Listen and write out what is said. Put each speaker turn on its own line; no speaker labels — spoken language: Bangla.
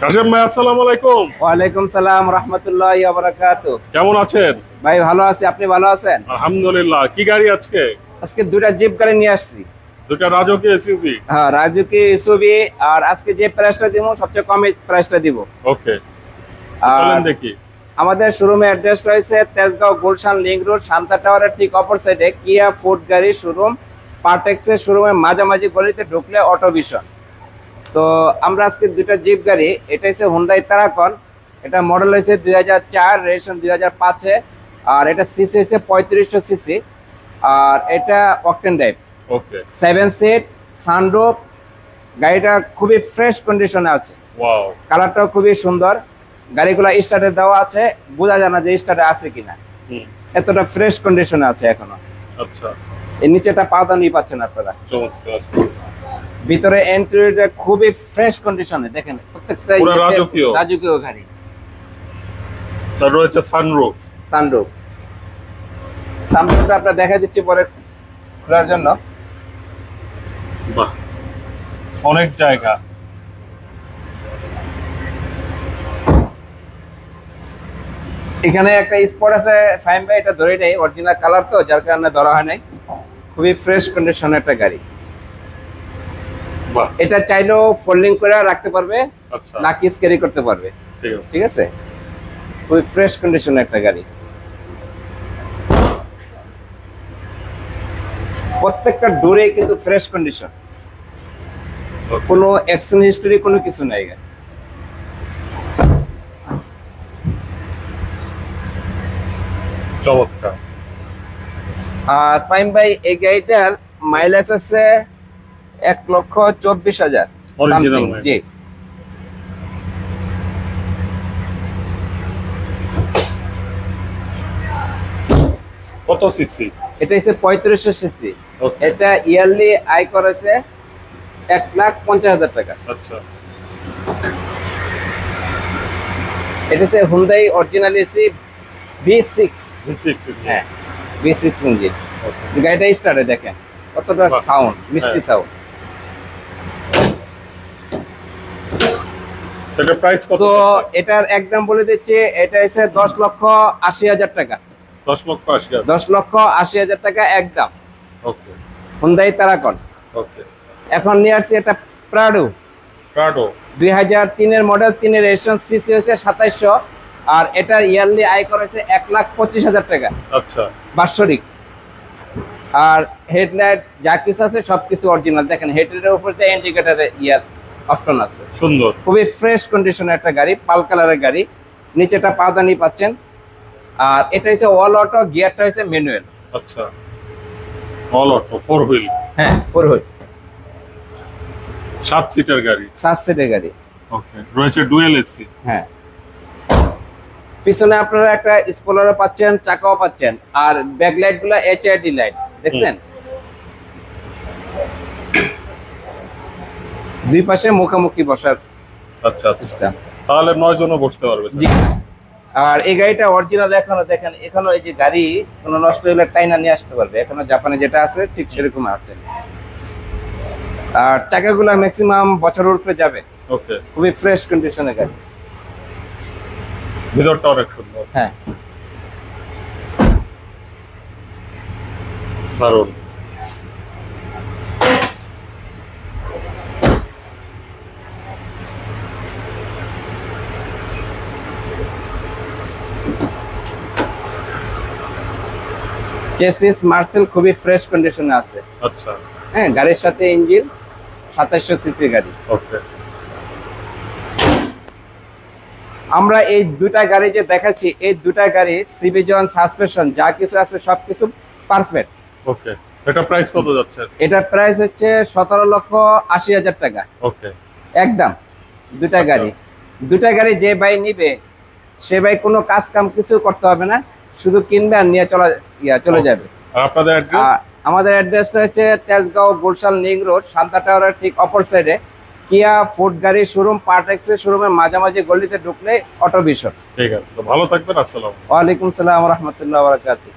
কাশেম ভাই আসসালামু আলাইকুম।
ওয়ালাইকুম সালাম রহমতুল্লাহ বারাকাত
কেমন আছেন?
ভাই ভালো আছি আপনি ভালো আছেন?
আলহামদুলিল্লাহ কি গাড়ি আজকে?
আজকে দুটা জিপ গাড়ি নিয়ে আসছি।
দুটা রাজকীয় এসইউভি
হ্যাঁ এসবি আর আজকে যে প্রাইসটা দিব সবচেয়ে কম প্রাইসটা দিব।
ওকে
আর
দেখি।
আমাদের শোরুমে অ্যাড্রেস রয়েছে তেজগাঁও গুলশান লিঙ্ক রোড শান্তা টাওয়ারের ঠিক অপর সাইডে কিয়া ফুড গাড়ি শোরুম পার্টেক্সের শোরুমে মাঝামাঝি গলিতে ঢুকলে অটো ভিশন তো আমরা আজকে দুটা জিপ গাড়ি এটা হচ্ছে হুন্ডাই তারাকন এটা মডেল হয়েছে দুই হাজার চার রেজিস্ট্রেশন দুই হাজার পাঁচে আর এটা সিসি হয়েছে পঁয়ত্রিশশো সিসি আর এটা octane drive
okay
seven seat sunroof গাড়িটা খুবই ফ্রেশ কন্ডিশনে আছে। কালারটাও খুবই সুন্দর। গাড়িগুলো স্টার্টে দেওয়া আছে বোঝা যায় না যে স্টার্টে আছে কিনা। এতটা ফ্রেশ কন্ডিশনে আছে এখনও।
আচ্ছা।
এর এই নিচেটা পাদানি পাচ্ছেন আপনারা। ভিতরে এন্ট্রিটা খুবই ফ্রেশ কন্ডিশনে দেখেন প্রত্যেকটা
পুরো রাজকীয়।
রাজকীয় গাড়ি
তার রয়েছে সানরুফ
সানরুফ সানরুফটা আপনার দেখা দিচ্ছি পরে খোলার জন্য।
বাহ। অনেক জায়গা।
এখানে একটা স্পট আছে ফাইন ভাই এটা ধরে নেই অরিজিনাল কালার তো যার কারণে ধরা হয় নাই। খুবই ফ্রেশ কন্ডিশনের একটা গাড়ি। এটা চাইলেও ফোল্ডিং করে রাখতে পারবে
আচ্ছা।
লাকিস ক্যারি করতে পারবে।
ঠিক আছে।
খুবই ফ্রেশ কন্ডিশনের একটা গাড়ি। প্রত্যেকটা ডোরে কিন্তু ফ্রেশ কন্ডিশন. কোনো অ্যাকশন হিস্টোরি কোনো কিছু নাই গাড়ি।
চমৎকার।
আর ফাইন ভাই এই গাড়িটার মাইলেজ আছে এক লক্ষ চব্বিশ হাজার। জি।
কত সিসি
এটা হচ্ছে পঁয়ত্রিশশো সিসি এটা ইয়ারলি আয় করেছে এক লাখ পঞ্চাশ হাজার টাকা।
আচ্ছা।
এটা হচ্ছে Hyundai original AC V six
six
হ্যাঁ ভি সিক্স ইঞ্জিন গাড়িটা স্টার্টে দেখেন। কতটা সাউন্ড মিষ্টি
হ্যাঁ।
সাউন্ড
এটা প্রাইস কত?
তো এটার একদম বলে দিচ্ছি এটা হচ্ছে দশ লক্ষ আশি হাজার টাকা।
দশ লক্ষ আশি হাজার।
দশ লক্ষ আশি হাজার টাকা একদম
ওকে
হুন্দাই তারাকন
ওকে
এখন নিয়ে আসছি একটা প্রাডো
প্রাডো
দুই হাজার তিনের মডেল তিনের রেজিস্ট্রেশন সিসি হয়েছে সাতাইশশো। আর এটার ইয়ারলি আয় করেছে এক লাখ পঁচিশ হাজার টাকা।
আচ্ছা।
বাৎসরিক। আর হেডলাইট যা কিছু আছে সব কিছু অরিজিনাল দেখেন হেডলাইটের উপর যে ইন্ডিকেটারে ইয়ার অপশন আছে।
সুন্দর।
খুবই ফ্রেশ কন্ডিশনের একটা গাড়ি পাল কালারের গাড়ি। নিচেটা পাদানি পাচ্ছেন। আর এটা হচ্ছে অল অটো গিয়ারটা হচ্ছে ম্যানুয়াল
আচ্ছা। অল অটো ফোর হুইল
হ্যাঁ ফোর হুইল
সাত সিটার গাড়ি।
সাত সিটের গাড়ি।
ওকে রয়েছে ডুয়েল এসি
হ্যাঁ। পিছনে আপনারা একটা স্পলারও পাচ্ছেন চাকাও পাচ্ছেন। আর ব্যাকলাইটগুলা এইচআইডি লাইট দেখছেন? দুই পাশে মুখোমুখি বসার
আচ্ছা আচ্ছা।
সিস্টেম
তাহলে নয় জনও বসতে পারবে
জি। আর এই গাড়িটা অরিজিনাল এখনও দেখেন এখনও এই যে গাড়ি কোনো নষ্ট হলে টাইনা নিয়ে আসতে পারবে। এখনও জাপানে যেটা আছে ঠিক সেরকম আছে। আর চাকাগুলা ম্যাক্সিমাম বছর উপরে যাবে।
ওকে।
খুবই ফ্রেশ কন্ডিশনের গাড়ি।
ভিতরটা অনেক সুন্দর।
হ্যাঁ।
দারুণ।
চেসিস মার্সেল খুবই ফ্রেশ কন্ডিশনে আছে।
আচ্ছা।
হ্যাঁ গাড়ির সাথে ইঞ্জিন সাতাশশো সিসি গাড়ি।
ওকে।
আমরা এই দুটা গাড়ি যে দেখাচ্ছি এই দুটা গাড়ি সিভিজন সাসপেনশন যা কিছু আছে সবকিছু পারফেক্ট
ওকে। এটা প্রাইস কত যাচ্ছে?
এটার প্রাইস হচ্ছে সতেরো লক্ষ আশি হাজার টাকা।
ওকে।
একদম দুটা গাড়ি। দুটা গাড়ি যে ভাই নিবে সে ভাই কোনো কাজ কাম কিছু করতে হবে না। শুধু কিনবে আর নিয়ে চলা ইয়া চলে যাবে।
আপনাদের অ্যাড্রেস
আমাদের অ্যাড্রেসটা হচ্ছে তেজগাঁও গুলশান লিং রোড শান্তা টাওয়ারের ঠিক অপর সাইডে কিয়া ফুড গাড়ি শোরুম পার্টেক্সের শোরুমের মাঝামাঝি গলিতে ঢুকলে অটো বিশন
ঠিক আছে তো ভালো থাকবেন আসসালাম
ওয়ালাইকুম সালাম রহমতুল্লাহ বারাকাতুহ।